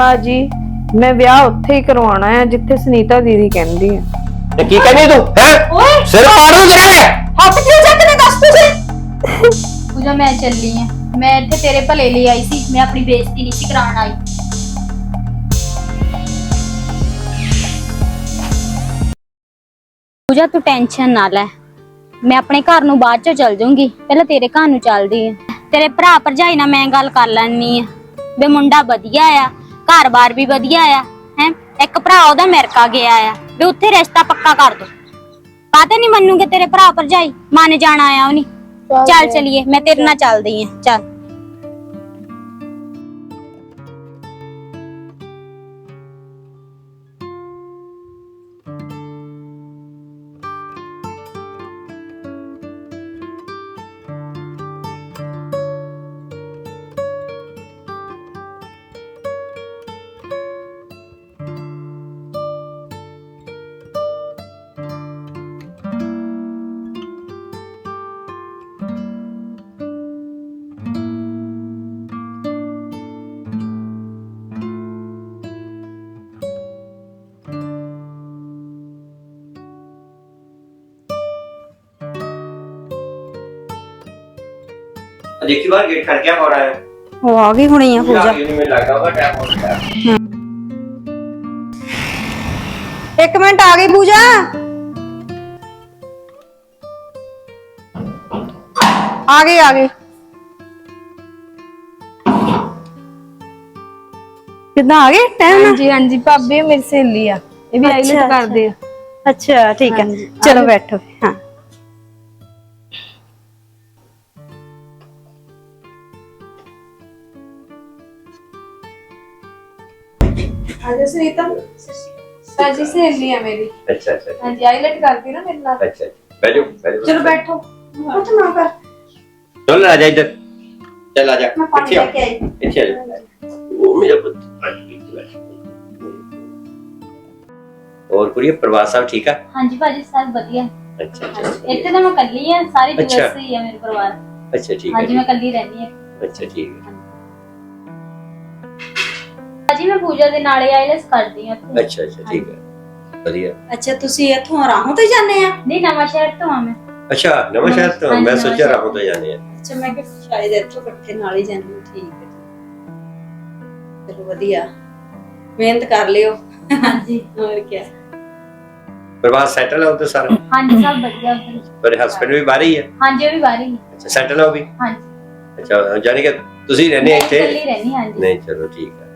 ਬਾਜੀ ਮੈਂ ਵਿਆਹ ਉੱਥੇ ਹੀ ਕਰਵਾਉਣਾ ਹੈ ਜਿੱਥੇ ਸੁਨੀਤਾ ਦੀਦੀ ਕਹਿੰਦੀ ਹੈ। ਤੇ ਕੀ ਕਹਿੰਦੀ ਤੂੰ ਹੈ? ਓਏ! ਸਿਰ ਪਾੜ ਦੂੰ ਤੇਰਾ ਮੈਂ ਹੱਥ ਕਿਉਂ ਚੱਕਨੇ ਦੱਸ ਤੁਸੀਂ ਪੂਜਾ ਮੈਂ ਚੱਲੀ ਆ ਮੈਂ ਇੱਥੇ ਤੇਰੇ ਭਲੇ ਲਈ ਆਈ ਸੀ। ਮੈਂ ਆਪਣੀ ਬੇਇੱਜ਼ਤੀ ਨਹੀਂ ਸੀ ਕਰਾਉਣ ਆਈ। ਪੂਜਾ ਤੂੰ ਟੈਨਸ਼ਨ ਨਾ ਲੈ। ਮੈਂ ਆਪਣੇ ਘਰ ਨੂੰ ਬਾਅਦ ਚ ਚਲ ਜਾਊਂਗੀ ਪਹਿਲਾਂ ਤੇਰੇ ਘਰ ਨੂੰ ਚੱਲਦੀ ਆ ਤੇਰੇ ਭਰਾ ਭਰਜਾਈ ਨਾਲ ਮੈਂ ਗੱਲ ਕਰ ਲੈਣੀ ਆ ਵੀ ਮੁੰਡਾ ਵਧੀਆ ਆ। ਘਰ-ਬਾਰ ਵੀ ਵਧੀਆ ਆ ਹੈ? ਇੱਕ ਭਰਾ ਉਹਦਾ ਅਮਰੀਕਾ ਗਿਆ ਆ ਵੀ ਉੱਥੇ ਰਿਸ਼ਤਾ ਪੱਕਾ ਕਰ ਦੋ। ਕਾਤੇ ਨਹੀਂ ਮੰਨੂਗੇ ਤੇਰੇ ਭਰਾ ਭਰਜਾਈ? ਮੰਨ ਜਾਣਾ ਆ ਉਹਨੀ। ਚੱਲ ਚਲੀਏ ਮੈਂ ਤੇਰੇ ਨਾਲ ਚੱਲਦੀ ਆ ਚੱਲ। देखी बार गेट खड़क्या हो रहा है ਉਹ ਆ ਗਈ ਹੁਣੀ ਆ ਪੂਜਾ यूनि में लगा हुआ टाइम हो गया ਇੱਕ ਮਿੰਟ ਆ ਗਈ ਪੂਜਾ ਆ ਗਈ ਆ ਗਈ ਕਿੱਦਾਂ ਆ ਗਏ ਟਾਈਮ ਨਾਲ ਹਾਂਜੀ ਹਾਂਜੀ ਭਾਬੀ ਇਹ ਮੇਰੀ ਸਹੇਲੀ ਆ ਇਹ ਵੀ ਅੱਛਾ, ਆਈਲੈਟ ਕਰਦੇ ਆ ਅੱਛਾ ਠੀਕ ਹੈ ਚਲੋ ਬੈਠੋ ਹਾਂ ਅੱਛਾ ਸੁਨੀਤਮ ਸਾਜੀ ਸਹੇਲੀ ਆ ਮੇਰੀ। ਅੱਛਾ ਅੱਛਾ ਹਾਂਜੀ ਆਈਲੈਟ ਕਰਦੀ ਨਾ ਮੇਰੇ ਨਾਲ। ਅੱਛਾ ਬੈਠੋ ਬੈਠੋ। ਚਲੋ ਬੈਠੋ। ਉੱਠ ਨਾ ਕਰ ਚੱਲ ਆ ਜਾ ਇੱਧਰ। ਚੱਲ ਆ ਜਾ। ਮੈਂ ਪਾਣੀ ਲੈ ਕੇ ਆਈ। ਇੱਥੇ ਆ ਜਾ। ਉਹ ਮੇਰਾ ਪੁੱਤ। ਹੋਰ ਕੁੜੀਏ ਪ੍ਰਵਾਸ ਸਾਹਿਬ ਠੀਕ ਆ? ਹਾਂਜੀ ਭਾਜੀ ਸਭ ਵਧੀਆ। ਅੱਛਾ ਅੱਛਾ। ਇੱਥੇ ਤਾਂ ਮੈਂ ਇਕੱਲੀ ਆ ਸਾਰੇ ਅੱਛਾ। ਦੋਸਤ ਹੀ ਆ ਮੇਰੇ ਪਰਿਵਾਰ। ਅੱਛਾ ਠੀਕ ਹੈ ਹਾਂਜੀ ਮੈਂ ਇਕੱਲੀ ਰਹਿੰਦੀ ਆ। ਅੱਛਾ ਠੀਕ ਹੈ ਜੀ ਮੈਂ ਪੂਜਾ ਦੇ ਨਾਲ ਆਈਲੈਸ ਕਰਦੀ ਹਾਂ ਇੱਥੇ। ਅੱਛਾ ਅੱਛਾ ਠੀਕ ਹੈ। ਵਧੀਆ। ਅੱਛਾ ਤੁਸੀਂ ਇੱਥੋਂ ਰਾਹੋਂ ਤੇ ਜਾਂਦੇ ਆ? ਨਹੀਂ ਨਵਾਂ ਸ਼ਹਿਰ ਤੋਂ ਆ ਮੈਂ। ਅੱਛਾ ਨਵਾਂ ਸ਼ਹਿਰ ਤੋਂ? ਮੈਂ ਸੋਚਿਆ ਸ਼ਹਿਰ। ਰਾਹੋਂ ਤੋਂ ਜਾਣੇ ਆ। ਅੱਛਾ ਮੈਂ ਕਿ ਸ਼ਾਇਦ ਇੱਥੋਂ ਇਕੱਠੇ ਨਾਲ ਹੀ ਜਾਂਦੇ ਹੋ ਠੀਕ ਹੈ। ਚਲੋ ਵਧੀਆ। ਮਿਹਨਤ ਕਰ ਲਿਓ। ਹਾਂਜੀ। ਹੋਰ ਕੀ। ਪਰਿਵਾਰ ਸੈਟਲ ਹੋ ਤੇ ਸਾਰਾ? ਹਾਂਜੀ ਸਭ ਵਧੀਆ। ਪਰ ਹਸਬੰਡ ਵੀ ਬਾਹਰ ਹੀ ਹੈ ਹਾਂਜੀ ਉਹ ਵੀ ਬਾਹਰ ਹੀ ਅੱਛਾ ਸੈਟਲ ਹੋ ਵੀ? ਹਾਂਜੀ। ਅੱਛਾ ਜਾਨੀ ਕਿ ਤੁਸੀਂ ਰਹਿੰਦੇ ਇੱਥੇ? ਇਕੱਲੀ ਰਹਿੰਦੀ ਹਾਂਜੀ। ਨਹੀਂ ਚਲੋ ਠੀਕ ਹੈ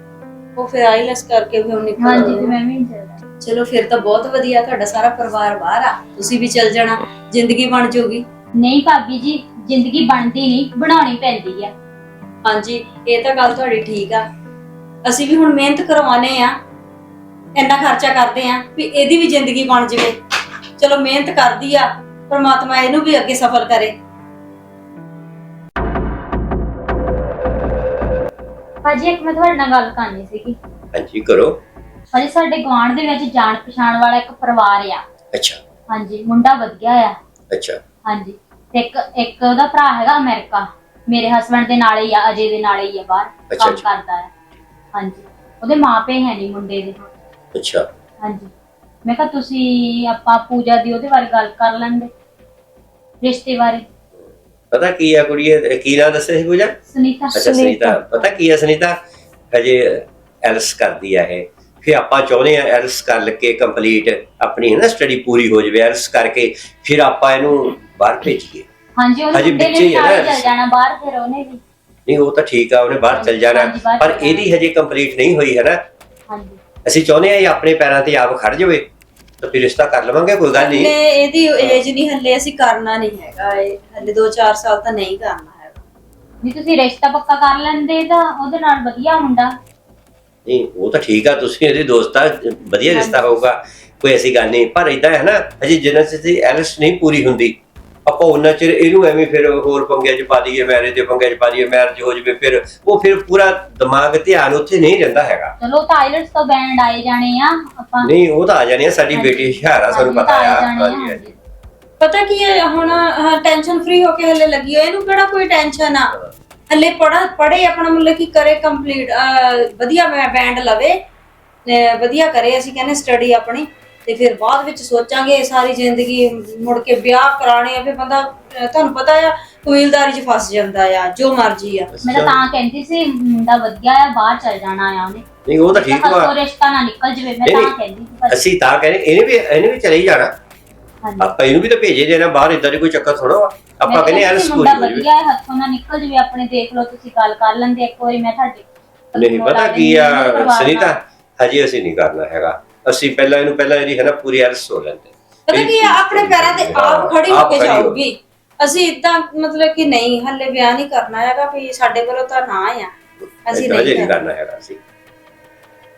ਉਹ ਫਿਰ ਆਈਲੈਸ ਕਰਕੇ ਵੀ ਹੁਣ ਨਿਕਲ ਹਾਂਜੀ ਤੇ। ਮੈਂ ਵੀ ਚੱਲਦਾ ਚਲੋ ਫਿਰ ਤਾਂ ਬਹੁਤ ਵਧੀਆ ਤੁਹਾਡਾ ਸਾਰਾ ਪਰਿਵਾਰ ਬਾਹਰ ਆ। ਤੁਸੀਂ ਵੀ ਚੱਲ ਜਾਣਾ ਜ਼ਿੰਦਗੀ ਬਣ ਜਾਊਗੀ। ਨਹੀਂ ਭਾਬੀ ਜੀ ਜ਼ਿੰਦਗੀ ਬਣਦੀ ਨਹੀਂ ਬਣਾਉਣੀ ਪੈਂਦੀ ਆ। ਹਾਂਜੀ ਇਹ ਤਾਂ ਗੱਲ ਤੁਹਾਡੀ ਠੀਕ ਆ। ਅਸੀਂ ਵੀ ਹੁਣ ਮਿਹਨਤ ਕਰਵਾਉਨੇ ਆ। ਇੰਨਾ ਖਰਚਾ ਕਰਦੇ ਆ ਵੀ ਇਹਦੀ ਵੀ ਜ਼ਿੰਦਗੀ ਬਣ ਜਾਵੇ। ਚਲੋ ਮਿਹਨਤ ਕਰਦੀ ਆ ਪਰਮਾਤਮਾ ਇਹਨੂੰ ਵੀ ਅੱਗੇ ਸਫਲ ਕਰੇ। ਭਾਜੀ ਇੱਕ ਮੈਂ ਤੁਹਾਡੇ ਨਾਲ ਗੱਲ ਕਰਨੀ ਸੀਗੀ। ਹਾਂਜੀ ਕਰੋ। ਭਾਜੀ ਸਾਡੇ ਗਵਾਂਢ ਦੇ ਵਿੱਚ ਜਾਣ ਪਛਾਣ ਵਾਲਾ ਇੱਕ ਪਰਿਵਾਰ ਆ। ਅੱਛਾ। ਹਾਂਜੀ ਮੁੰਡਾ ਵਧੀਆ ਆ। ਅੱਛਾ। ਹਾਂਜੀ ਤੇ ਇੱਕ ਇੱਕ ਉਹਦਾ ਭਰਾ ਹੈਗਾ ਅਮਰੀਕਾ। ਮੇਰੇ ਹਸਬੰਡ ਦੇ ਨਾਲ ਹੀ ਆ ਅਜੇ ਦੇ ਨਾਲ ਹੀ ਆ ਬਾਹਰ ਅੱਛਾ, ਕੰਮ ਅੱਛਾ। ਕਰਦਾ ਹੈ ਹਾਂਜੀ ਉਹਦੇ ਮਾਪੇ ਹੈ ਨਹੀਂ ਮੁੰਡੇ ਦੇ। ਅੱਛਾ। ਹਾਂਜੀ। ਮੈਂ ਕਿਹਾ ਤੁਸੀਂ ਆਪਾਂ ਪੂਜਾ ਦੀ ਉਹਦੇ ਬਾਰੇ ਗੱਲ ਕਰ ਲੈਂਦੇ ਰਿਸ਼ਤੇ ਬਾਰੇ। ਪਤਾ ਕੀ ਆ ਕੁੜੀਏ ਇਹ ਕੀ ਨਾਂ ਦੱਸਿਆ ਸੀ ਪੂਜਾ? ਸੁਨੀਤਾ। ਅੱਛਾ ਸੁਨੀਤਾ। ਪਤਾ ਕੀ ਆ ਸੁਨੀਤਾ? ਹਜੇ ਐਲਸ ਕਰਦੀ ਆ ਇਹ। ਫਿਰ ਆਪਾਂ ਚਾਹੁੰਦੇ ਆ ਐਲਸ ਕਰ ਕੇ ਕੰਪਲੀਟ ਆਪਣੀ ਹੈ ਨਾ ਸਟੱਡੀ ਪੂਰੀ ਹੋ ਜਾਵੇ ਐਲਸ ਕਰਕੇ ਫਿਰ ਆਪਾਂ ਇਹਨੂੰ ਬਾਹਰ ਭੇਜੀਏ। ਹਾਂਜੀ ਉਹਨੇ ਹਜੇ ਹੀ ਹੀ ਨਾ। ਚੱਲ ਜਾਣਾ ਬਾਹਰ ਫਿਰ ਉਹਨੇ ਵੀ। ਨਹੀਂ ਉਹ ਤਾਂ ਠੀਕ ਆ ਉਹਨੇ ਬਾਹਰ ਚਲ ਜਾਣਾ। ਪਰ। ਇਹਦੀ ਹਜੇ ਕੰਪਲੀਟ ਨਹੀਂ ਹੋਈ ਹੈ ਨਾ। ਹਾਂਜੀ। ਅਸੀਂ ਚਾਹੁੰਦੇ ਆ ਇਹ ਆਪਣੇ ਪੈਰਾਂ ਤੇ ਆਪ ਖੜ ਜਾਵੇ। ਤਾਂ ਫਿਰ ਰਿਸ਼ਤਾ ਕਰ ਲਵਾਂਗੇ ਕੋਈ ਗੱਲ ਨਹੀਂ। ਹਲੇ ਇਹਦੀ ਏਜ ਨਹੀਂ ਹੱਲੇ ਅਸੀਂ ਕਰਨਾ ਨਹੀਂ ਹੈਗਾ ਇਹ। ਹੱਲੇ 2-4 ਸਾਲ ਤਾਂ ਨਹੀਂ ਕਰਨਾ ਹੈਗਾ। ਜੇ ਤੁਸੀਂ ਰਿਸ਼ਤਾ ਪੱਕਾ ਕਰ ਲੈਂਦੇ ਤਾਂ ਉਹਦੇ ਨਾਲ ਵਧੀਆ ਮੁੰਡਾ ਨਹੀਂ ਉਹ ਤਾਂ ਠੀਕ ਆ ਤੁਸੀਂ ਇਹਦੇ ਦੋਸਤ ਵਧੀਆ ਰਿਸ਼ਤਾ ਹੋਊਗਾ ਕੋਈ ਐਸੀ ਗੱਲ ਨਹੀਂ। ਪਰ ਇਦਾਂ ਹੈ ਨਾ ਹਜੇ ਜਿੰਨਾ ਚਿਰ ਦੀ ਐਲਸ ਨਹੀਂ ਪੂਰੀ ਹੁੰਦੀ ਆਪਾਂ ਉਹਨਾਂ ਚਿਰ ਇਹਨੂੰ ਐਵੇਂ ਫਿਰ ਹੋਰ ਪੰਗਿਆਂ 'ਚ ਪਾ ਦਈਏ ਮੈਰਿਜ ਦੇ ਪੰਗਿਆਂ 'ਚ ਪਾ ਦਈਏ ਮੈਰਿਜ ਹੋ ਜਵੇ ਫਿਰ ਉਹ ਫਿਰ ਪੂਰਾ ਦਿਮਾਗ ਧਿਆਨ ਉੱਥੇ ਨਹੀਂ ਰਹਿੰਦਾ ਹੈਗਾ। ਚਲੋ ਤਾਂ ਆਈਲੈਟਸ ਤੋਂ ਬੈਂਡ ਆਏ ਜਾਣੇ ਆ ਆਪਾਂ ਨਹੀਂ ਉਹ ਤਾਂ ਆ ਜਾਣੀ ਆ ਸਾਡੀ। ਬੇਟੀ ਹੁਸ਼ਿਆਰ ਆ ਸਾਨੂੰ ਪਤਾ ਆ। ਹਾਂਜੀ ਹਾਂਜੀ। ਪਤਾ ਕੀ ਹੈ ਹੁਣ ਟੈਨਸ਼ਨ ਫ੍ਰੀ ਹੋ ਕੇ ਹੱਲੇ ਲੱਗੀ ਹੋਈ ਇਹਨੂੰ ਕਿਹੜਾ ਕੋਈ ਟੈਨਸ਼ਨ ਆ? ਹੱਲੇ ਪੜਾ ਪੜੇ ਆਪਣਾ ਮਤਲਬ ਕਿ ਕਰੇ ਕੰਪਲੀਟ ਵਧੀਆ ਬੈਂਡ ਲਵੇ ਵਧੀਆ ਕਰੇ ਅਸੀਂ ਕਹਿੰਦੇ ਸਟੱਡੀ ਆਪਣੀ ਤੇ ਫਿਰ ਬਾਅਦ ਵਿੱਚ ਸੋਚਾਂਗੇ ਸਾਰੀ ਜ਼ਿੰਦਗੀ ਮੁੜ ਕੇ ਵਿਆਹ ਕਰਾਣੇ ਆ ਫਿਰ ਬੰਦਾ ਤੁਹਾਨੂੰ ਪਤਾ ਆ ਕਬੀਲਦਾਰੀ 'ਚ ਫਸ ਜਾਂਦਾ ਆ ਜੋ ਮਰਜ਼ੀ ਆ। ਮੈਂ ਤਾਂ ਤਾਂ ਕਹਿੰਦੀ ਸੀ ਮੁੰਡਾ ਵਧੀਆ ਆ ਬਾਹਰ ਚਲ ਜਾਣਾ ਆ ਉਹਨੇ। ਨਹੀਂ ਉਹ ਤਾਂ ਠੀਕ ਵਾ। ਹੱਥੋਂ ਰਿਸ਼ਤਾ ਨਾ ਨਿਕਲ ਜਵੇ ਮੈਂ ਨਹੀਂ, ਤਾਂ ਨਹੀਂ। ਕਹਿੰਦੀ ਸੀ ਪਰ- ਅਸੀਂ ਤਾਂ ਕਹਿੰਦੇ ਇਹਨੇ ਵੀ ਇਹਨੇ ਵੀ ਚਲੇ ਹੀ ਜਾਣਾ। ਆਪਾਂ ਇਹਨੂੰ ਵੀ ਤਾਂ ਭੇਜੇ ਦੇਣਾ ਬਾਹਰ ਇਦਾਂ ਦੀ ਕੋਈ ਚੱਕਰ ਥੋੜਾ ਵਾ। ਆਪਾਂ ਕਹਿੰਦੇ ਮੁੰਡਾ ਹੋ ਜਾਵੇ ਵਧੀਆ ਹੈ ਹੱਥੋਂ ਨਾ ਨਿਕਲ ਜਵੇ ਆਪਣੇ ਦੇਖ ਲਓ ਤੁਸੀਂ ਗੱਲ ਕਰ ਲੈਂਦੇ ਇੱਕ ਵਾਰੀ ਮੈਂ ਤੁਹਾਡੇ ਨਹੀਂ ਪਤਾ ਕੀ ਆ ਸੁਨੀਤਾ। ਹਜੇ ਅਸੀਂ ਨਹੀਂ ਕਰਨਾ ਹੈਗਾ। ਅਸੀਂ ਪਹਿਲਾਂ ਇਹਨੂੰ ਪਹਿਲਾਂ ਇਹਦੀ ਹੈ ਨਾ ਪੂਰੀ ਐਲਸ ਹੋ ਲੈਂਦੇ। ਪਤਾ ਕੀ ਆ, ਆਪਣੇ ਪੈਰਾਂ ਤੇ ਆਪ ਖੜੀ ਹੋ ਕੇ। ਜਾਊਗੀ। ਅਸੀਂ ਇਦਾਂ ਮਤਲਬ ਕਿ ਨਹੀਂ ਹੱਲੇ ਵਿਆਹ ਨਹੀਂ ਕਰਨਾ ਹੈਗਾ ਵੀ ਸਾਡੇ ਵੱਲੋਂ ਤਾਂ ਨਾ ਆ ਅਸੀਂ ਨਹੀਂ ਕਰਨਾ ਹੈਗਾ ਅਸੀਂ।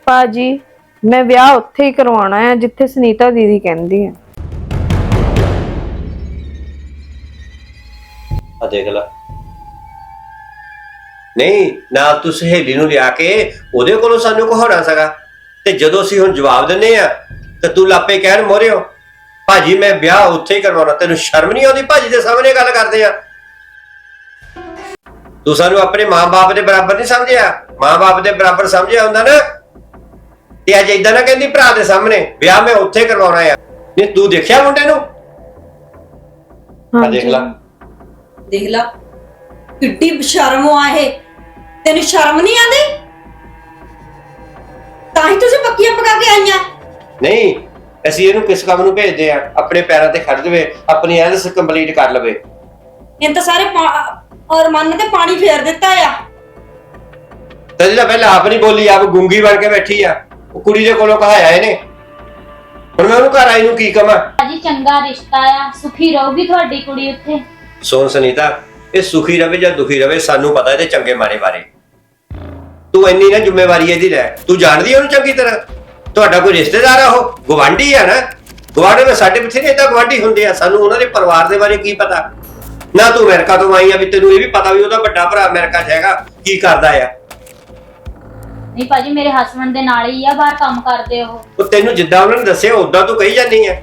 ਭਾਜੀ, ਮੈਂ ਵਿਆਹ ਉੱਥੇ ਹੀ ਕਰਵਾਉਣਾ ਹੈ, ਜਿੱਥੇ ਸੁਨੀਤਾ ਦੀਦੀ ਕਹਿੰਦੀ ਹੈ। ਆ ਦੇਖ ਲੈ। ਨਹੀਂ, ਨਾ ਤੂੰ ਸਹੇਲੀ ਨੂੰ ਲਿਆ ਕੇ ਉਹਦੇ ਕੋਲੋਂ ਸਾਨੂੰ ਕਹਾਉਣਾ ਸਗਾ। ਤੇ ਜਦੋਂ ਅਸੀਂ ਹੁਣ ਜਵਾਬ ਦਿੰਨੇ ਆ ਤੇ ਤੂੰ ਲਾਪੇ ਕਹਿਣ ਮੋਰਿਓ ਭਾਜੀ, ਮੈਂ ਵਿਆਹ ਉੱਥੇ ਹੀ ਕਰਵਾਉਣਾ, ਤੈਨੂੰ ਸ਼ਰਮ ਨਹੀਂ ਆਉਂਦੀ? ਭਾਜੀ ਦੇ ਸਾਹਮਣੇ ਗੱਲ ਕਰਦੇ ਆ। ਤੂੰ ਸਾਨੂੰ ਆਪਣੇ ਮਾਂ-ਬਾਪ ਦੇ ਬਰਾਬਰ ਨਹੀਂ ਸਮਝਿਆ? ਮਾਂ-ਬਾਪ ਦੇ ਬਰਾਬਰ ਸਮਝਿਆ ਹੁੰਦਾ ਨਾ? ਤੇ ਅੱਜ ਇਦਾਂ ਨਾ ਕਹਿੰਦੀ ਭਰਾ ਦੇ ਸਾਹਮਣੇ ਵਿਆਹ ਮੈਂ ਉੱਥੇ ਕਰਵਾਉਣਾ ਆ। ਨਹੀਂ ਤੂੰ ਦੇਖਿਆ ਮੁੰਡੇ ਨੂੰ? ਆ ਦੇਖ ਲੈ। ਦੇਖ ਲਾ। ਕਿੱਡੀ ਸ਼ਰਮ ਆ ਇਹ। ਤੈਨੂੰ ਸ਼ਰਮ ਨਹੀਂ ਆਉਂਦੀ? ਤਾਂ ਹੀ ਤੁਸੀਂ ਪੱਕੀਆਂ ਪਕਾ ਕੇ ਆਈਆਂ। ਨਹੀਂ ਅਸੀਂ ਇਹਨੂੰ ਕਿਸ ਕੰਮ ਨੂੰ ਭੇਜਦੇ ਆ? ਆਪਣੇ ਪੈਰਾਂ ਤੇ ਖੜ ਜਾਵੇ ਆਪਣੀ ਐਲਸ ਕੰਪਲੀਟ ਕਰ ਲਵੇ। ਇਹਨਾਂ ਤਾਂ ਸਾਰੇ ਪਾ- ਔਰ ਮਨ ਤੇ ਪਾਣੀ ਫੇਰ ਦਿੱਤਾ ਆ। ਤੇ ਜਿਹੜਾ ਪਹਿਲਾਂ ਆਪ ਨਹੀਂ ਬੋਲੀ ਆਪ ਗੁੰਗੀ ਬਣ ਕੇ ਬੈਠੀ ਆ। ਉਹ ਕੁੜੀ ਦੇ ਕੋਲੋਂ ਕਹਾਇਆ ਇਹਨੇ। ਹੁਣ ਮੈਂ ਉਹਨੂੰ ਘਰ ਆਈ ਨੂੰ ਕੀ ਕਵਾਂ? ਭਾਜੀ ਚੰਗਾ ਰਿਸ਼ਤਾ ਆ ਸੁਖੀ ਰਹੂਗੀ ਤੁਹਾਡੀ ਕੁੜੀ ਉੱਥੇ। ਸੋਨ ਸੁਨੀਤਾ ਇਹ ਸੁਖੀ ਰਵੇ ਜਾਂ ਦੁਖੀ ਰਵੇ ਸਾਨੂੰ ਪਤਾ ਇਹਦੇ ਚੰਗੇ ਮਾਰੇ ਬਾਰੇ। ਤੂੰ ਇੰਨੀ ਨਾ ਜ਼ਿੰਮੇਵਾਰੀ ਇਹਦੀ ਲੈ। ਤੂੰ ਜਾਣਦੀ ਹੈ ਉਹਨੂੰ ਚੰਗੀ ਤਰ੍ਹਾਂ? ਤੁਹਾਡਾ ਕੋਈ ਰਿਸ਼ਤੇਦਾਰ ਆ ਉਹ? ਗਵਾਂਢੀ ਆ ਨਾ? ਗਵਾਂਢੀ ਵਿੱਚ ਸਾਡੇ ਬਥੇਰੇ ਤਾਂ ਗਵਾਂਢੀ ਹੁੰਦੇ ਆ। ਸਾਨੂੰ ਉਹਨਾਂ ਦੇ ਪਰਿਵਾਰ ਦੇ ਬਾਰੇ ਕੀ ਪਤਾ? ਨਾ ਤੂੰ ਅਮਰੀਕਾ ਤੋਂ ਆਈ ਆ ਵੀ ਤੈਨੂੰ ਇਹ ਵੀ ਪਤਾ ਵੀ ਉਹਦਾ ਵੱਡਾ ਭਰਾ ਅਮਰੀਕਾ 'ਚ ਹੈਗਾ। ਕੀ ਕਰਦਾ ਆ? ਨਹੀਂ ਭਾਜੀ ਮੇਰੇ ਹਸਬੰਡ ਦੇ ਨਾਲ ਹੀ ਆ ਬਾਹਰ ਕੰਮ ਕਰਦੇ ਉਹ। ਉਹ ਤੈਨੂੰ ਜਿੱਦਾਂ ਉਹਨਾਂ ਨੇ ਦੱਸਿਆ ਉਦਾਂ ਤੂੰ ਕਹੀ ਜਾਂਦੀ ਹੈ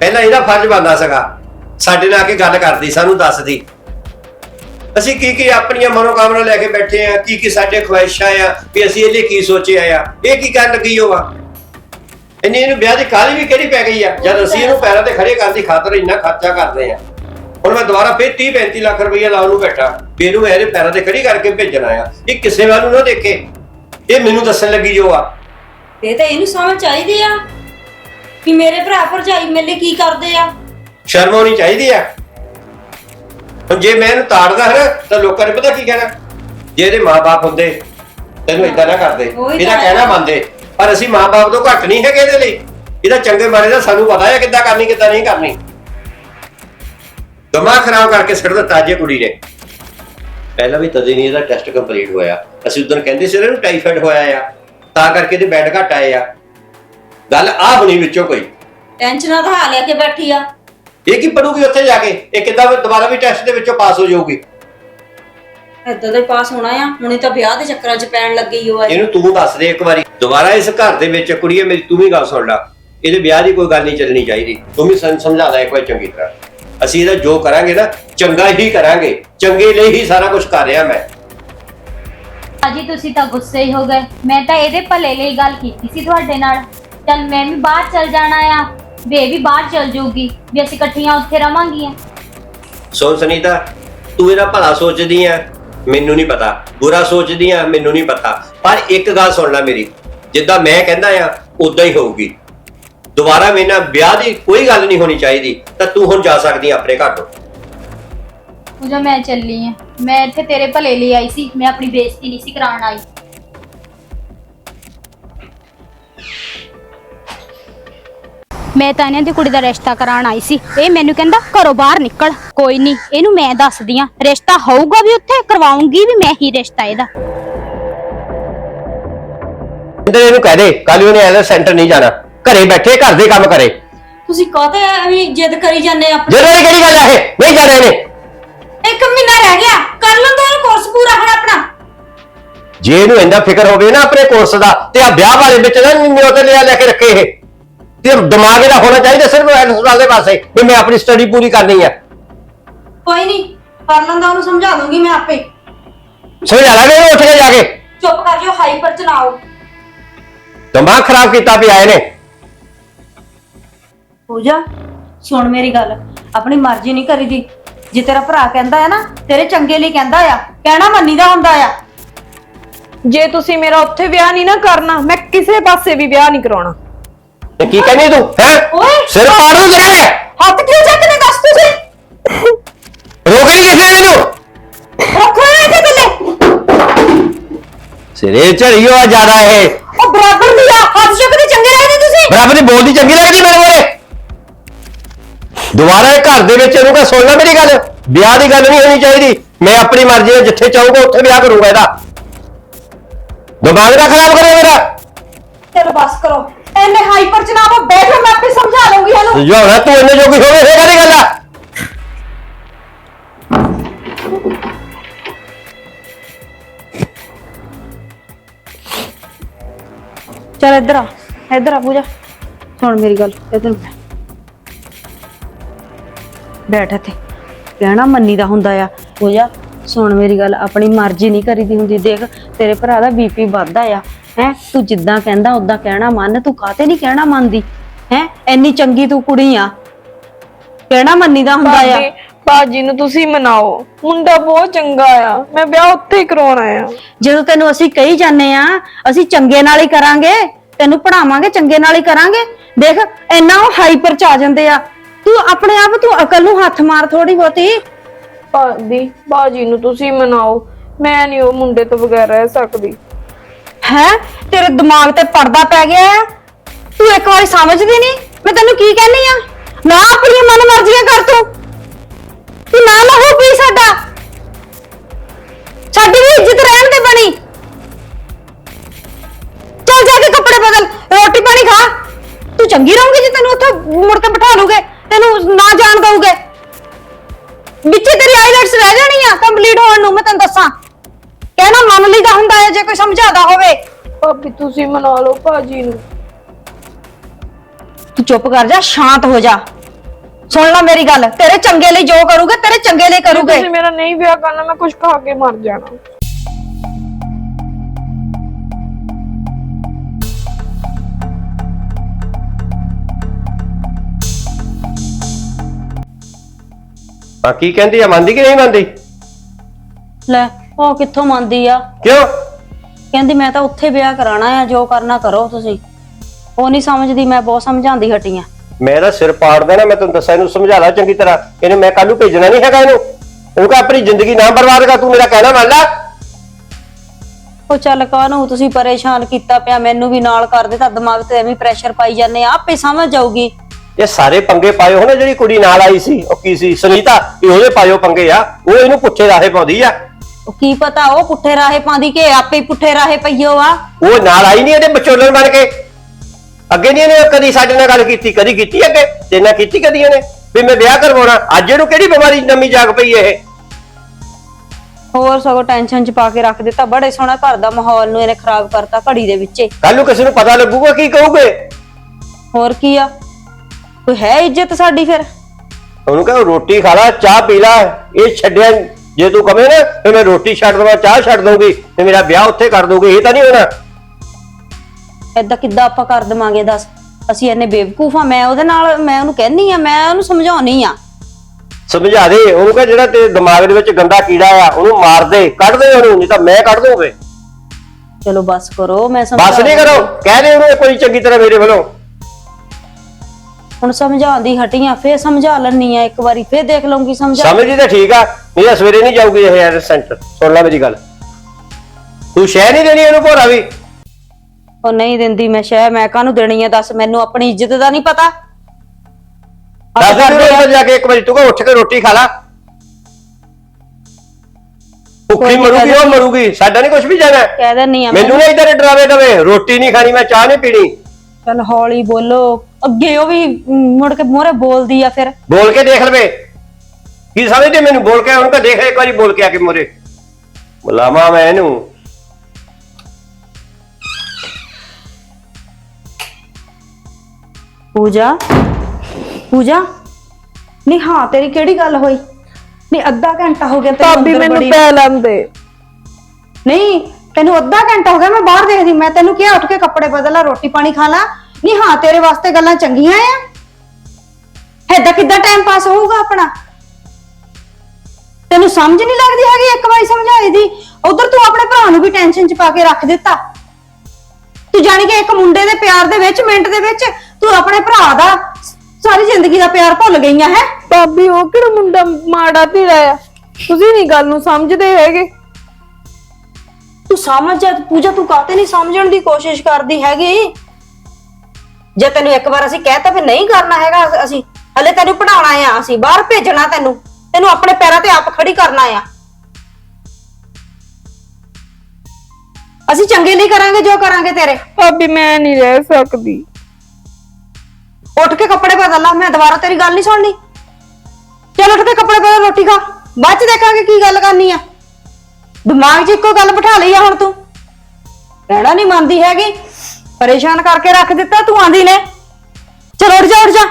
ਪਹਿਲਾਂ ਇਹਦਾ ਫਰਜ਼ ਬਣਦਾ ਸੀਗਾ ਸਾਡੇ ਨਾਲ ਆ ਕੇ ਗੱਲ ਕਰਦੀ ਸਾਨੂੰ ਦੱਸਦੀ। ਅਸੀਂ ਕੀ ਕੀ ਆਪਣੀਆਂ ਮਨੋਕਾਮਨਾ ਲੈ ਕੇ ਬੈਠੇ ਆ ਕੀ ਕੀ ਸਾਡੇ ਖੁਆਇਸ਼ਾਂ ਆ ਵੀ ਅਸੀਂ ਇਹਦੇ ਕੀ ਸੋਚਿਆ ਆ ਇਹ ਕੀ ਕਰਨ ਲੱਗੀ ਹੋਵਾ ਇੰਨੀ ਇਹਨੂੰ ਵਿਆਹ ਦੀ ਕਾਹਲੀ ਵੀ ਕਿਹੜੀ ਪੈ ਗਈ ਆ? ਜਦ ਅਸੀਂ ਇਹਨੂੰ ਪੈਰਾਂ ਤੇ ਖੜੇ ਕਰਨ ਦੀ ਖਾਤਰ ਇੰਨਾ ਖਰਚਾ ਕਰਦੇ ਆ। ਹੁਣ ਮੈਂ ਦੁਬਾਰਾ ਫਿਰ 30 35 ਲੱਖ ਰੁਪਈਆ ਲਾਉਣ ਨੂੰ ਬੈਠਾ ਵੀ ਇਹਨੂੰ ਇਹਦੇ ਪੈਰਾਂ ਤੇ ਖੜੀ ਕਰਕੇ ਭੇਜਣਾ ਆ। ਇਹ ਕਿਸੇ ਵੱਲ ਨੂੰ ਨਾ ਦੇਖੇ। ਇਹ ਮੈਨੂੰ ਦੱਸਣ ਲੱਗੀ ਜੋ ਆ। ਇਹ ਤਾਂ ਇਹਨੂੰ ਸਮਝ ਚਾਹੀਦੀ ਆ। ਕਿ ਮੇਰੇ ਭਰਾ ਭਰਜਾਈ ਮੇਰੇ ਲਈ ਕੀ ਕਰਦੇ ਆ। ਸ਼ਰਮ ਆਉਣੀ ਚਾਹੀਦੀ ਆ। ਹੁਣ ਜੇ ਮੈਂ ਇਹਨੂੰ ਤਾੜਦਾ ਹੈ ਤਾਂ ਲੋਕਾਂ ਨੇ ਪਤਾ ਕੀ ਕਹਿਣਾ? ਜੇ ਇਹਦੇ ਮਾਪੇ ਹੁੰਦੇ ਤੈਨੂੰ ਇਦਾਂ ਨਾ ਕਰਦੇ। ਉਹੀ ਇਹਦਾ ਤਾਂ ਕਹਿਣਾ ਹੈ। ਮੰਨਦੇ। ਪਰ ਅਸੀਂ ਮਾਪੇ ਤੋਂ ਘੱਟ ਨਹੀਂ ਹੈਗੇ ਇਹਦੇ ਲਈ। ਇਹਦਾ ਚੰਗੇ ਮਾਰੇ ਦਾ ਸਾਨੂੰ ਪਤਾ ਹੈ ਕਿੱਦਾਂ ਕਰਨੀ ਕਿੱਦਾਂ ਨਹੀਂ ਕਰਨੀ। ਦਿਮਾਗ ਖਰਾਬ ਕਰਕੇ ਸਿੱਟ ਦਿੱਤਾ ਜੇ ਕੁੜੀ ਨੇ। ਪਹਿਲਾਂ ਵੀ ਤਦੇ ਨਹੀਂ ਇਹਦਾ ਟੈਸਟ ਕੰਪਲੀਟ ਹੋਇਆ। ਅਸੀਂ ਉਦੋਂ ਕਹਿੰਦੇ ਸੀ ਇਹਨੂੰ ਟਾਈਫਾਇਡ ਹੋਇਆ ਆ ਤਾਂ ਕਰਕੇ ਇਹਦੇ ਬੈੱਡ ਘਟ ਆਏ ਆ। ਗੱਲ ਆ ਬਣੀ ਵਿੱਚੋਂ ਕੋਈ। ਟੈਨਸ਼ਨਾਂ ਤਾਂ ਹਾਲ ਲੈ ਕੇ ਬੈਠੀ ਆ। ਇਹ ਕੀ ਪੜੂਗੀ ਉੱਥੇ ਜਾ ਕੇ? ਇਹ ਕਿੱਦਾਂ ਦੁਬਾਰਾ ਵੀ ਟੈਸਟ ਦੇ ਵਿੱਚੋਂ ਪਾਸ ਹੋ ਜਾਊਗੀ? ਏਦਾਂ ਦਾ ਪਾਸ ਹੋਣਾ ਆ। ਹੁਣੇ ਤਾਂ ਵਿਆਹ ਦੇ ਚੱਕਰਾਂ 'ਚ ਪੈਣ ਲੱਗੀ ਹੋ ਆ। ਇਹਨੂੰ ਤੂੰ ਦੱਸ ਦੇ ਇੱਕ ਵਾਰੀ। ਦੁਬਾਰਾ ਇਸ ਘਰ ਦੇ ਵਿੱਚ ਕੁੜੀਏ ਮੇਰੀ ਤੂੰ ਵੀ ਗੱਲ ਸੁਣ ਲੈ। ਇਹਦੇ ਵਿਆਹ ਦੀ ਕੋਈ ਗੱਲ ਨਹੀਂ ਚੱਲਣੀ ਚਾਹੀਦੀ। ਤੂੰ ਵੀ ਸਮਝਾ ਲੈ ਇੱਕ ਵਾਰ ਚੰਗੀ ਤਰ੍ਹਾਂ। ਅਸੀਂ ਇਹਦਾ ਜੋ ਕਰਾਂਗੇ ਨਾ ਚੰਗਾ ਹੀ ਕਰਾਂਗੇ। ਚੰਗੇ ਲਈ ਹੀ ਸਾਰਾ ਕੁਝ ਕਰ ਰਿਹਾ ਮੈਂ। ਭਾਜੀ ਤੁਸੀਂ ਤਾਂ ਗੁੱਸੇ ਹੀ ਹੋ ਗਏ। ਮੈਂ ਤਾਂ ਇਹਦੇ ਭਲੇ ਲਈ ਗੱਲ ਕੀਤੀ ਸੀ ਤੁਹਾਡੇ ਨਾਲ। ਚੱਲ ਮੈਂ ਵੀ ਬਾਹਰ ਚਲ ਜਾਣਾ ਆ। ਵੀ ਵੀ ਬਾਹਰ ਚਲ ਜਾਊਗੀ। ਵੀ ਅਸੀਂ ਇਕੱਠੀਆਂ ਉੱਥੇ ਰਵਾਂਗੀਆਂ। ਸੁਣ ਸੁਨੀਤਾ ਤੂੰ ਇਹਦਾ ਭਲਾ ਸੋਚਦੀ ਆ ਮੈਨੂੰ ਨਹੀਂ ਪਤਾ। ਬੁਰਾ ਸੋਚਦੀ ਆ ਮੈਨੂੰ ਨਹੀਂ ਪਤਾ। ਪਰ ਇੱਕ ਗੱਲ ਸੁਣ ਲੈ ਮੇਰੀ। ਜਿੱਦਾਂ ਮੈਂ ਕਹਿੰਦਾ ਆ ਉਦਾਂ ਹੀ ਹੋਊਗੀ। ਦੁਬਾਰਾ ਮੇਰੇ ਨਾਲ ਵਿਆਹ ਦੀ ਕੋਈ ਗੱਲ ਨਹੀਂ ਹੋਣੀ ਚਾਹੀਦੀ ਤਾਂ ਤੂੰ ਹੁਣ ਜਾ ਸਕਦੀ ਆ ਆਪਣੇ ਘਰ ਤੋਂ। ਪੂਜਾ ਮੈਂ ਚੱਲੀ ਆ। ਮੈਂ ਇੱਥੇ ਤੇਰੇ ਭਲੇ ਲਈ ਆਈ ਸੀ। ਮੈਂ ਆਪਣੀ ਬੇਇੱਜ਼ਤੀ ਨਹੀਂ ਸੀ ਕਰਾਉਣ ਆਈ। ਮੈਂ ਤਾਂ ਇਹਨਾਂ ਦੀ ਕੁੜੀ ਦਾ ਰਿਸ਼ਤਾ ਕਰਾਉਣ ਆਈ ਸੀ। ਇਹ ਮੈਨੂੰ ਕਹਿੰਦਾ ਘਰੋਂ ਬਾਹਰ ਨਿਕਲ। ਕੋਈ ਨਹੀਂ ਇਹਨੂੰ ਮੈਂ ਦੱਸਦੀ ਆ। ਰਿਸ਼ਤਾ ਹੋਊਗਾ ਵੀ ਉੱਥੇ ਕਰਵਾਉਂਗੀ ਵੀ ਮੈਂ ਹੀ ਰਿਸ਼ਤਾ ਇਹਦਾ। ਇੰਦਰ ਇਹਨੂੰ ਕਹਿ ਦੇ ਕੱਲ ਉਹਨੇ ਐਲਰ ਸੈਂਟਰ ਨਹੀਂ ਜਾਣਾ। ਘਰੇ ਬੈਠੇ ਘਰ ਦੇ ਕੰਮ ਕਰੇ। ਤੁਸੀਂ ਕਾਹਤੇ ਐਵੇਂ ਜਿੱਦ ਕਰੀ ਜਾਂਦੇ ਆ? ਜਦੋਂ ਇਹ ਕਿਹੜੀ ਗੱਲ ਆ ਇਹ? ਨਹੀਂ ਜਾਣਾ ਇਹਨੇ। ਇੱਕ ਮਹੀਨਾ ਰਹਿ ਗਿਆ। ਕਰ ਲੰਦਾ ਇਹ ਕੋਰਸ ਪੂਰਾ ਹੁਣ ਆਪਣਾ। ਜੇ ਇਹਨੂੰ ਇੰਨਾ ਫਿਕਰ ਹੋਵੇ ਨਾ ਆਪਣੇ ਕੋਰਸ ਦਾ ਤੇ ਆ ਵਿਆਹ ਵਾਲੇ ਵਿੱਚ ਨਾ ਨਿਉ ਤੇ ਲਿਆ ਲੈ ਕੇ ਰੱਖੇ ਇਹ। ਤੇ ਦਿਮਾਗ ਇਹਦਾ ਹੋਣਾ ਚਾਹੀਦਾ ਸਿਰਫ ਹਸਪਤਾਲ ਦੇ ਪਾਸੇ ਵੀ ਮੈਂ ਆਪਣੀ ਸਟੱਡੀ ਪੂਰੀ ਕਰਨੀ ਆ। ਕੋਈ ਨਹੀਂ ਕਰ ਲੰਦਾ ਉਹਨੂੰ ਸਮਝਾ ਦੂੰਗੀ ਮੈਂ ਆਪੇ। ਸਮਝਾ ਲੈ ਮੈਨੂੰ ਉੱਠ ਕੇ ਜਾ ਕੇ। ਚੁੱਪ ਕਰ ਜਾਓ ਹਾਈਪਰ ਚ ਨਾ ਆਓ। ਦਿਮਾਗ ਖਰਾਬ ਕੀਤਾ ਪਿਆ ਇਹਨੇ। ਪੂਜਾ ਸੁਣ ਮੇਰੀ ਗੱਲ। ਆਪਣੀ ਮਰਜ਼ੀ ਨਹੀਂ ਕਰੀਦੀ। ਜੇ ਤੇਰਾ ਭਰਾ ਕਹਿੰਦਾ ਹੈ ਨਾ ਤੇਰੇ ਚੰਗੇ ਲਈ ਕਹਿੰਦਾ ਆ ਕਹਿਣਾ ਮੰਨੀਦਾ ਹੁੰਦਾ ਆ। ਜੇ ਤੁਸੀਂ ਮੇਰਾ ਉੱਥੇ ਵਿਆਹ ਨਹੀਂ ਨਾ ਕਰਨਾ ਮੈਂ ਕਿਸੇ ਪਾਸੇ ਵੀ ਵਿਆਹ ਨਹੀਂ ਕਰਾਉਣਾ। ਤੇ ਕੀ ਕਹਿੰਦੀ ਤੂੰ? ਹੈ? ਓਏ! ਸਿਰ ਪਾੜ ਦੂੰ ਤੇਰੇ ਮੈਂ ਹੱਥ ਕਿਉਂ ਚੱਕਦੇ ਦੱਸ ਤੁਸੀਂ ਰੋਕ ਨਹੀਂ ਕਿਸੇ ਨੇ ਮੈਨੂੰ ਰੱਖੋ ਇਹਦੇ ਥੱਲੇ। ਸਿਰੇ ਝੜੀਓ ਆ ਜ਼ਿਆਦਾ ਇਹ। ਉਹ ਬਰਾਬਰ ਦੀ ਆ। ਹੱਥ ਚੁੱਕਦੇ ਚੰਗੇ ਲੱਗਦੇ ਤੁਸੀਂ? ਬਰਾਬਰ ਦੀ ਬੋਲਦੀ ਚੰਗੀ ਲੱਗਦੀ ਮੇਰੇ ਮੋਰੇ ਦੁਬਾਰਾ ਇਹ ਘਰ ਦੇ ਵਿੱਚ ਇਹਨੂੰ ਕਹ ਸੁਣ ਲੈ ਮੇਰੀ ਗੱਲ ਵਿਆਹ ਦੀ ਗੱਲ ਨਹੀਂ ਹੋਣੀ ਚਾਹੀਦੀ ਮੈਂ ਆਪਣੀ ਮਰਜ਼ੀ ਨਾਲ ਜਿੱਥੇ ਚਾਹੂੰਗਾ ਉੱਥੇ ਵਿਆਹ ਕਰੂੰਗਾ ਇਹਦਾ ਦਿਮਾਗ ਨਾ ਖਰਾਬ ਕਰਿਓ ਮੇਰਾ ਚਲੋ ਬਸ ਕਰੋ ਐਨੇ ਹਾਈਪਰ ਚ ਨਾ ਆਵੋ ਬੈਠੋ ਮੈਂ ਆਪੇ ਸਮਝਾ ਲਊਂਗੀ ਇਹਨੂੰ ਜੋ ਹੋਣਾ ਤੂੰ ਇੰਨੇ ਜੋਗੀ ਹੋਵੇ ਇਹ ਕਾਹਦੀ ਗੱਲ ਆ ਚਲ ਇੱਧਰ ਆ ਇੱਧਰ ਆ ਪੂਜਾ ਸੁਣ ਮੇਰੀ ਗੱਲ ਇੱਧਰ ਬੈਠ। ਬੈਠ ਇੱਥੇ। ਕਹਿਣਾ ਮੰਨੀ ਦਾ ਹੁੰਦਾ ਆ ਪੂਜਾ ਸੁਣ ਮੇਰੀ ਗੱਲ ਆਪਣੀ ਮਰਜ਼ੀ ਨਹੀਂ ਕਰੀਦੀ ਹੁੰਦੀ। ਦੇਖ ਤੇਰੇ ਭਰਾ ਦਾ ਬੀਪੀ ਵੱਧਦਾ ਆ। ਹੈ ਤੂੰ ਜਿੱਦਾਂ ਕਹਿੰਦਾ ਉਦਾਂ ਕਹਿਣਾ ਮੰਨ। ਤੂੰ ਕਾਤੇ ਨਹੀਂ ਕਹਿਣਾ ਮੰਨਦੀ? ਹੈ ਇੰਨੀ ਚੰਗੀ ਤੂੰ ਕੁੜੀ ਆ। ਕਹਿਣਾ ਮੰਨੀ ਦਾ ਹੁੰਦਾ ਆ। ਭਾਜੀ ਭਾਜੀ ਨੂੰ ਤੁਸੀਂ ਮਨਾਓ। ਮੁੰਡਾ ਬਹੁਤ ਚੰਗਾ ਆ। ਮੈਂ ਵਿਆਹ ਉੱਥੇ ਹੀ ਕਰਾਉਣਾ ਆ। ਜਦੋਂ ਤੈਨੂੰ ਅਸੀਂ ਕਹੀ ਜਾਂਦੇ ਆ ਅਸੀਂ ਚੰਗੇ ਨਾਲ ਹੀ ਕਰਾਂਗੇ। ਤੈਨੂੰ ਪੜਾਵਾਂਗੇ ਚੰਗੇ ਨਾਲ ਹੀ ਕਰਾਂਗੇ। ਦੇਖ ਇੰਨਾ ਉਹ ਹਾਈਪਰ ਚ ਆ ਜਾਂਦੇ ਆ। ਤੂੰ ਆਪਣੇ ਆਪ ਤੂੰ ਅਕਲ ਨੂੰ ਹੱਥ ਮਾਰ ਥੋੜੀ ਬਹੁਤੀ। ਭਾਜੀ ਭਾਜੀ ਨੂੰ ਤੁਸੀਂ ਮਨਾਓ। ਮੈਂ ਨਹੀਂ ਉਹ ਮੁੰਡੇ ਤੋਂ ਬਗੈਰ ਰਹਿ ਸਕਦੀ। ਹੈ? ਤੇਰੇ ਦਿਮਾਗ ਤੇ ਪਰਦਾ ਪੈ ਗਿਆ ਤੂੰ ਇੱਕ ਵਾਰੀ ਸਮਝਦੀ ਨਹੀਂ? ਮੈਂ ਤੈਨੂੰ ਕੀ ਕਹਿੰਨੀ ਆ? ਨਾ ਆਪਣੀ ਮਨ ਮਰਜ਼ੀਆਂ ਕਰ ਤੂੰ। ਤੂੰ ਨਾ ਲਹੂ ਪੀ ਸਾਡਾ। ਸਾਡੀ ਵੀ ਇੱਜ਼ਤ ਰਹਿਣ ਦੇ ਬਣੀ। ਚੱਲ ਜਾ ਕੇ ਕੱਪੜੇ ਬਦਲ। ਰੋਟੀ ਪਾਣੀ ਖਾ। ਤੂੰ ਚੰਗੀ ਰਹੂੰਗੀ ਜੇ ਤੈਨੂੰ ਉੱਥੇ ਮੁੜ ਕੇ ਬਿਠਾ ਲੂਗੇ। ਤੈਨੂੰ ਨਾ ਜਾਣ ਦਊਗੇ। ਵਿੱਚੇ ਤੇਰੀ ਆਈਲੈਟਸ ਰਹਿ ਜਾਣੀ ਆ ਕੰਪਲੀਟ ਹੋਣ ਨੂੰ ਮੈਂ ਤੈਨੂੰ ਦੱਸਾਂ। ਕਹਿਣਾ ਮੰਨ ਲਈਦਾ ਹੁੰਦਾ ਹੈ ਜੇ ਕੋਈ ਸਮਝਾਦਾ ਹੋਵੇ। ਭਾਬੀ ਤੁਸੀਂ ਮਨਾ ਲਓ ਭਾਜੀ ਨੂੰ। ਤੂੰ ਚੁੱਪ ਕਰ ਜਾ ਸ਼ਾਂਤ ਹੋ ਜਾ। ਸੁਣ ਲੈ ਮੇਰੀ ਗੱਲ ਤੇਰੇ ਚੰਗੇ ਲਈ ਜੋ ਕਰੂਗੇ ਤੇਰੇ ਚੰਗੇ ਲਈ ਕਰੂਗੇ। ਤੁਸੀਂ ਮੇਰਾ ਨਹੀਂ ਵਿਆਹ ਕਰਨਾ ਮੈਂ ਕੁਝ ਖਾ ਕੇ ਮਰ ਜਾਣਾ। ਹਾਂ ਕੀ ਕਹਿੰਦੀ ਆ? ਮੰਨਦੀ ਕਿ ਨਹੀਂ ਮੰਨਦੀ? ਲੈ ਉਹ ਕਿੱਥੋਂ ਮੰਨਦੀ ਆ? ਕਿਉਂ? ਕਹਿੰਦੀ ਮੈਂ ਤਾਂ ਉੱਥੇ ਵਿਆਹ ਕਰਾਣਾ ਆ ਜੋ ਕਰਨਾ ਕਰੋ ਤੁਸੀਂ। ਉਹ ਨਹੀਂ ਸਮਝਦੀ ਮੈਂ ਬਹੁਤ ਸਮਝਾਉਂਦੀ ਹਟੀ ਆ। ਮੇਰਾ ਸਿਰ ਪਾੜ ਦੇਣਾ ਮੈਂ ਤੈਨੂੰ ਦੱਸਾਂ ਇਹਨੂੰ ਸਮਝਾ ਲਾ ਚੰਗੀ ਤਰ੍ਹਾਂ। ਇਹਨੇ ਮੈਂ ਕੱਲ ਨੂੰ ਭੇਜਣਾ ਨਹੀਂ ਹੈਗਾ ਇਹਨੂੰ। ਇਹਨੂੰ ਕਹ ਆਪਣੀ ਜ਼ਿੰਦਗੀ ਨਾ ਬਰਬਾਦ ਕਰ ਤੂੰ ਮੇਰਾ ਕਹਿਣਾ ਮੰਨ ਲੈ। ਉਹ ਚੱਲ ਕਾਹਨੂੰ ਤੁਸੀਂ ਪਰੇਸ਼ਾਨ ਕੀਤਾ ਪਿਆ ਮੈਨੂੰ ਵੀ ਨਾਲ ਕਰ ਦੇ ਤਾਂ ਦਿਮਾਗ ਤੇ ਐਵੇਂ ਪ੍ਰੈਸ਼ਰ ਪਾਈ ਜਾਂਦੇ ਆ। ਆਪੇ ਸਮਝ ਜਾਊਗੀ। ਇਹ ਸਾਰੇ ਪੰਗੇ ਪਾਏ ਹੋ ਨਾ ਜਿਹੜੀ ਕੁੜੀ ਨਾਲ ਆਈ ਸੀ ਉਹ ਕੀ ਸੀ? ਸੁਨੀਤਾ ਇਹ ਉਹਦੇ ਪਾਇਓ ਪੰਗੇ ਆ। ਉਹ ਇਹਨੂੰ ਪੁੱਠੇ ਰਾਹੇ ਪਾਉਂਦੀ ਆ। ਉਹ ਕੀ ਪਤਾ ਉਹ ਪੁੱਠੇ ਰਾਹੇ ਪਾਉਂਦੀ ਕਿ ਆਪੇ ਹੀ ਪੁੱਠੇ ਰਾਹੇ ਪਈਓ ਆ। ਉਹ ਨਾਲ ਆਈ ਨਹੀਂ ਇਹਦੇ ਵਿਚੋਲਣ ਬਣ ਕੇ। ਅੱਗੇ ਨਹੀਂ ਇਹਨੇ ਕਦੀ ਸਾਡੇ ਨਾਲ ਗੱਲ ਕੀਤੀ ਕਦੀ ਕੀਤੀ ਅੱਗੇ? ਤੇ ਨਾ ਕੀਤੀ ਕਦੀ ਇਹਨੇ? ਵੀ ਮੈਂ ਵਿਆਹ ਕਰਵਾਉਣਾ। ਅੱਜ ਇਹਨੂੰ ਕਿਹੜੀ ਬਿਮਾਰੀ ਨਵੀਂ ਜਾਗ ਪਈ ਇਹ? ਹੋਰ ਸਗੋਂ ਟੈਨਸ਼ਨ ਚ ਪਾ ਕੇ ਰੱਖ ਦਿੱਤਾ। ਬੜੇ ਸੋਹਣਾ ਘਰ ਦਾ ਮਾਹੌਲ ਨੂੰ ਇਹਨੇ ਖਰਾਬ ਕਰਤਾ ਘੜੀ ਦੇ ਵਿੱਚੇ। ਕੱਲ ਨੂੰ ਕਿਸੇ ਨੂੰ ਪਤਾ ਲੱਗੂਗਾ ਕੀ ਕਹੋਗੇ। ਹੋਰ ਕੀ ਆ? ਕੋਈ ਹੈ ਇੱਜ਼ਤ ਸਾਡੀ ਫਿਰ? ਉਹਨੂੰ ਕਹੋ ਰੋਟੀ ਖਾ ਲੈ ਚਾਹ ਪੀ ਲੈ ਇਹ ਛੱਡਿਆ ਜੇ ਤੂੰ ਕਵੇਂ ਨਾ ਤੇ ਮੈਂ ਰੋਟੀ ਛੱਡ ਦਵਾਂ ਚਾਹ ਛੱਡ ਦਊਂਗੀ ਤੇ ਮੇਰਾ ਵਿਆਹ ਉੱਥੇ ਕਰ ਦੋਗੇ ਇਹ ਤਾਂ ਨਹੀਂ ਹੋਣਾ। ਏਦਾਂ ਕਿੱਦਾਂ ਆਪਾਂ ਕਰ ਦਵਾਂਗੇ ਦੱਸ। ਅਸੀਂ ਇੰਨੇ ਬੇਵਕੂਫ ਆ ਮੈਂ ਉਹਦੇ ਨਾਲ ਮੈਂ ਉਹਨੂੰ ਕਹਿਨੀ ਆ ਮੈਂ ਉਹਨੂੰ ਸਮਝਾਉਣੀ ਆ। ਸਮਝਾ ਦੇ ਉਹਨੂੰ ਕਹ ਜਿਹੜਾ ਤੇਰੇ ਦਿਮਾਗ ਦੇ ਵਿੱਚ ਗੰਦਾ ਕੀੜਾ ਆ ਉਹਨੂੰ ਮਾਰ ਦੇ ਕੱਢ ਦੇ ਉਹਨੂੰ ਨਹੀਂ ਤਾਂ ਮੈਂ ਕੱਢ ਦੂੰਗੇ ਚਲੋ ਬਸ ਕਰੋ ਮੈਂ ਸਮਝਾ ਬਸ ਨਹੀਂ ਕਰੋ ਕਹਿ ਦੇ ਉਹਨੂੰ ਇੱਕ ਵਾਰੀ ਚੰਗੀ ਤਰ੍ਹਾਂ ਮੇਰੇ ਵੱਲੋਂ। ਹੁਣ ਸਮਝਾਉਂਦੀ ਹਟੀਆਂ ਫੇਰ ਸਮਝਾ ਲੈਣੀ ਆ ਇੱਕ ਵਾਰੀ ਫੇਰ ਦੇਖ ਲਵਾਂਗੀ ਸਮਝਾ। ਸਮਝੀ ਤਾਂ ਠੀਕ ਆ ਨਹੀਂ ਤਾਂ ਸਵੇਰੇ ਨਹੀਂ ਜਾਊਗੀ ਇਹ ਐਡ ਸੈਂਟਰ। ਸੁਣ ਲੈ ਮੇਰੀ ਗੱਲ। ਤੂੰ ਸ਼ਹਿ ਨਹੀਂ ਦੇਣੀ ਇਹਨੂੰ ਭੋਰਾ ਵੀ? ਉਹ ਨਹੀਂ ਦਿੰਦੀ ਮੈਂ ਸ਼ਹਿ ਮੈਂ ਕਾਹਨੂੰ ਦੇਣੀ ਆ ਦੱਸ ਮੈਨੂੰ ਆਪਣੀ ਇੱਜ਼ਤ ਦਾ ਨਹੀਂ ਪਤਾ। ਦੱਸ ਦੇ। ਉਹਨੂੰ ਜਾ ਕੇ ਇੱਕ ਵਾਰੀ ਤੂੰ ਕਹ ਉੱਠ ਕੇ ਰੋਟੀ ਖਾ ਲਾ। ਭੁੱਖੀ ਮਰੂਗੀ ਉਹ ਮਰੂਗੀ ਸਾਡਾ ਨਹੀਂ ਕੁਝ ਵੀ ਜਾਣਾ। ਕਹਿ ਦਿੰਨੀ ਆ ਮੈਨੂੰ ਨਾ ਇਧਰ ਡਰਾਵੇ ਦਵੇ ਰੋਟੀ ਨਹੀਂ ਖਾਣੀ ਮੈਂ ਚਾਹ ਨਹੀਂ ਪੀਣੀ। ਚੱਲ ਹੌਲੀ ਬੋਲੋ ਅੱਗੇ ਉਹ ਵੀ ਮੁੜ ਕੇ ਮੋਰੇ ਬੋਲਦੀ ਆ ਫਿਰ। ਬੋਲ ਕੇ ਦੇਖ ਲਵੇ। ਕੀ ਸਮਝਦੇ ਮੈਨੂੰ ਬੋਲ ਕੇ? ਉਹਨੂੰ ਕਹ ਦੇਖ ਇੱਕ ਵਾਰੀ ਬੋਲ ਕੇ ਆ ਕੇ ਮੋਰੇ ਬੁਲਾਵਾ ਮੈਂ ਇਹਨੂੰ। ਪੂਜਾ ਪੂਜਾ। ਨਹੀਂ ਹਾਂ ਤੇਰੀ ਕਿਹੜੀ ਗੱਲ ਹੋਈ? ਨਹੀਂ ਅੱਧਾ ਘੰਟਾ ਹੋ ਗਿਆ ਤੈਨੂੰ ਭਾਬੀ ਅੰਦਰ ਮੈਨੂੰ ਪੈ ਲੈਂਦੇ। ਨਹੀਂ ਤੈਨੂੰ ਅੱਧਾ ਘੰਟਾ ਹੋ ਗਿਆ ਮੈਂ ਬਾਹਰ ਦੇਖਦੀ। ਮੈਂ ਤੈਨੂੰ ਕਿਹਾ ਉੱਠ ਕੇ ਕੱਪੜੇ ਬਦਲ ਲੈ ਰੋਟੀ ਪਾਣੀ ਖਾ ਲਾ। ਨਹੀਂ ਹਾਂ ਤੇਰੇ ਵਾਸਤੇ ਗੱਲਾਂ ਚੰਗੀਆਂ ਆ। ਏਦਾਂ ਕਿੱਦਾਂ ਟਾਈਮ ਪਾਸ ਹੋਊਗਾ ਆਪਣਾ? ਤੈਨੂੰ ਸਮਝ ਨਹੀਂ ਲੱਗਦੀ ਹੈਗੀ ਇੱਕ ਵਾਰੀ ਸਮਝਾਈ ਦੀ? ਉਧਰ ਤੂੰ ਆਪਣੇ ਭਰਾ ਨੂੰ ਵੀ ਟੈਨਸ਼ਨ ਚ ਪਾ ਕੇ ਰੱਖ ਦਿੱਤਾ। ਤੂੰ ਜਾਣੀ ਕਿ ਇੱਕ ਮੁੰਡੇ ਦੇ ਪਿਆਰ ਦੇ ਵਿੱਚ ਮਿੰਟ ਦੇ ਵਿੱਚ ਤੂੰ ਆਪਣੇ ਭਰਾ ਦਾ ਸਾਰੀ ਜ਼ਿੰਦਗੀ ਦਾ ਪਿਆਰ ਭੁੱਲ ਗਈਆਂ ਹੈ? ਭਾਬੀ ਉਹ ਕਿਹੜਾ ਮੁੰਡਾ ਮਾੜਾ ਧੀੜਾ ਆ? ਤੁਸੀਂ ਨਹੀਂ ਗੱਲ ਨੂੰ ਸਮਝਦੇ ਹੈਗੇ। ਤੂੰ ਸਮਝ ਜਾ ਪੂਜਾ ਤੂੰ ਕਾਤੇ ਨਹੀਂ ਸਮਝਣ ਦੀ ਕੋਸ਼ਿਸ਼ ਕਰਦੀ ਹੈਗੀ? ਜੇ ਤੈਨੂੰ ਇੱਕ ਵਾਰ ਅਸੀਂ ਕਹਿਤਾ ਫਿਰ ਨਹੀਂ ਕਰਨਾ ਹੈਗਾ ਅਸ- ਅਸੀਂ ਹਲੇ ਤੈਨੂੰ ਪੜਾਉਣਾ ਆ ਅਸੀਂ ਬਾਹਰ ਭੇਜਣਾ ਤੈਨੂੰ ਤੈਨੂੰ ਆਪਣੇ ਪੈਰਾਂ ਤੇ ਆਪ ਖੜੀ ਕਰਨਾ ਆ। ਅਸੀਂ ਚੰਗੇ ਲਈ ਕਰਾਂਗੇ ਜੋ ਕਰਾਂਗੇ ਤੇਰੇ। ਭਾਬੀ ਮੈਂ ਨਹੀਂ ਰਹਿ ਸਕਦੀ। ਉੱਠ ਕੇ ਕੱਪੜੇ ਬਦਲ ਲਾ ਮੈਂ ਦੁਬਾਰਾ ਤੇਰੀ ਗੱਲ ਨਹੀਂ ਸੁਣਨੀ। ਚੱਲ ਉੱਠ ਕੇ ਕੱਪੜੇ ਬਦਲ ਰੋਟੀ ਖਾ। ਬਾਅਦ ਚ ਦੇਖਾਂਗੇ ਕੀ ਗੱਲ ਕਰਨੀ ਆ। ਦਿਮਾਗ 'ਚ ਇੱਕੋ ਗੱਲ ਬਿਠਾ ਲਈ ਆ ਹੁਣ ਤੂੰ। ਰਹਿਣਾ ਨਹੀਂ ਮੰਨਦੀ ਹੈਗੀ। ਪਰੇਸ਼ਾਨ ਕਰਕੇ ਰੱਖ ਦਿੱਤਾ ਤੂੰ ਆਂਦੀ ਨੇ। ਚਲ ਉੱਠ ਜਾ ਉੱਠ ਜਾ।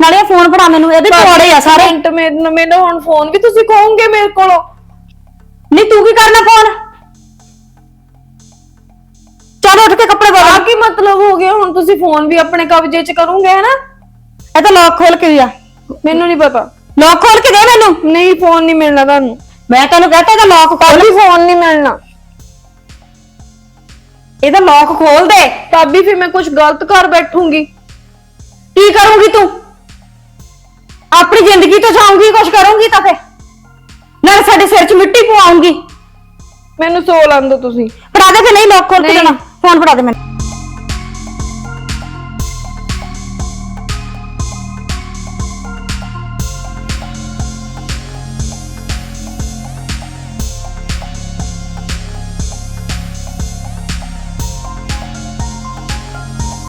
ਨਾਲੇ ਇਹ ਫੋਨ ਫੜਾ ਮੈਨੂੰ ਇਹਦੇ ਪੌੜੇ ਆ ਸਾਰੇ। ਮਿੰਟ ਮੈਨੂੰ ਮੈਨੂੰ ਹੁਣ ਫੋਨ ਵੀ ਤੁਸੀਂ ਕਹੋਗੇ ਮੇਰੇ ਕੋਲੋਂ? ਨਹੀਂ ਤੂੰ ਕੀ ਕਰਨਾ ਫੋਨ? ਚੱਲ ਉੱਠ ਕੇ ਕੱਪੜੇ ਆ ਬਦਲ ਕੀ ਮਤਲਬ ਹੋ ਗਿਆ? ਹੁਣ ਤੁਸੀਂ ਫੋਨ ਵੀ ਆਪਣੇ ਕਬਜ਼ੇ 'ਚ ਕਰੋਗੇ ਹੈ ਨਾ ਇਹ ਤਾਂ ਲੋਕ ਖੋਲ ਕੇ ਆ। ਮੈਨੂੰ ਨਹੀਂ ਪਤਾ। ਲੋਕ ਖੋਲ ਕੇ ਦੇ ਮੈਨੂੰ। ਨਹੀਂ ਫੋਨ ਨਹੀਂ ਮਿਲਣਾ ਤੁਹਾਨੂੰ। ਮੈਂ ਤੈਨੂੰ ਕਹਤਾ ਇਹਦਾ ਲੋਕ ਖੋਲ ਭਾਬੀ ਫੋਨ ਨਹੀਂ ਮਿਲਣਾ। ਇਹਦਾ ਲੋਕ ਖੋਲ ਦੇ। ਭਾਬੀ ਫਿਰ ਮੈਂ ਕੁਝ ਗਲਤ ਕਰ ਬੈਠੂੰਗੀ। ਕੀ ਕਰੂੰਗੀ ਤੂੰ? ਆਪਣੀ ਜ਼ਿੰਦਗੀ ਤੋਂ ਜਾਊਂਗੀ ਕੁਛ ਕਰੂੰਗੀ ਤਾਂ ਫੇ ਨਾਲ ਸਾਡੇ ਸਿਰ 'ਚ ਮਿੱਟੀ ਪਵਾਉਂਗੀ। ਮੈਨੂੰ ਸੋ ਲੰਦੋ ਤੁਸੀਂ। ਫੜਾ ਦੇ ਫੇ ਨਹੀਂ ਲੋਕ ਖੋਲ ਕੇ। ਦੇਣਾ ਫੋਨ ਫੜਾ ਦੇ ਮੈਨੂੰ।